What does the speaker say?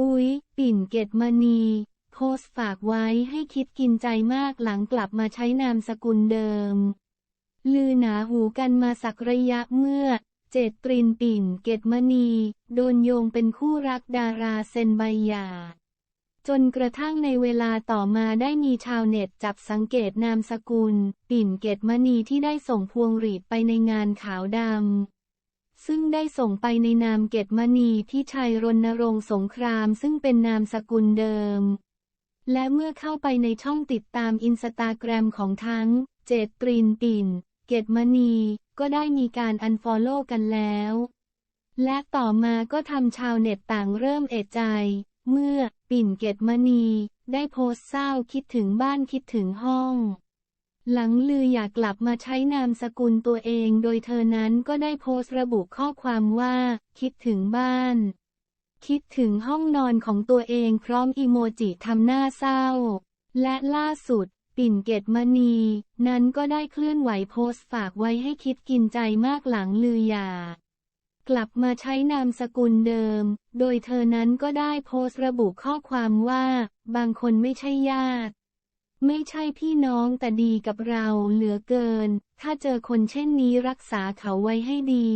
อุ๊ยปิ่นเกตมณี โพสต์ฝากไว้ให้คิดกินใจมากหลังกลับมาใช้นามสกุลเดิม ลือหนาหูกันมาสักระยะเมื่อ เจตตรินปิ่นเกตมณี โดนโยงเป็นคู่รักดาราเซนใบหยาจนกระทั่งในเวลาต่อมาได้มีชาวเน็ตจับสังเกตนามสกุล ปิ่นเกตมณีที่ได้ส่งพวงหรีดไปในงานขาวดำ ซึ่งได้ส่งไปในนามเกตมณีที่ชัยรณรงค์สงครามซึ่งเป็นนามสกุลเดิม และเมื่อเข้าไปในช่องติดตามอินสตาแกรมของทั้ง เจตตรินปิ่น เกตมณี ก็ได้มีการอันฟอลโล่กันแล้ว และต่อมาก็ทำชาวเน็ตต่างเริ่มเอะใจ เมื่อปิ่นเกตมณี ได้โพสต์เศร้าคิดถึงบ้านคิดถึงห้อง หลังลืออยากกลับมาใช้นามสกุลตัวเอง โดยเธอนั้นก็ได้โพสต์ระบุข้อความว่า คิดถึงบ้าน คิดถึงห้องนอนของตัวเองพร้อมอีโมจิทำหน้าเศร้า และล่าสุด ปิ่นเกตมณี นั้นก็ได้เคลื่อนไหวโพสต์ฝากไว้ให้คิดกินใจมากหลังลือหย่ากลับมาใช้นามสกุลเดิม โดยเธอนั้นก็ได้โพสต์ระบุข้อความว่า บางคนไม่ใช่ญาติ ไม่ใช่พี่น้องแต่ดีกับเราเหลือเกิน ถ้าเจอคนเช่นนี้รักษาเขาไว้ให้ดี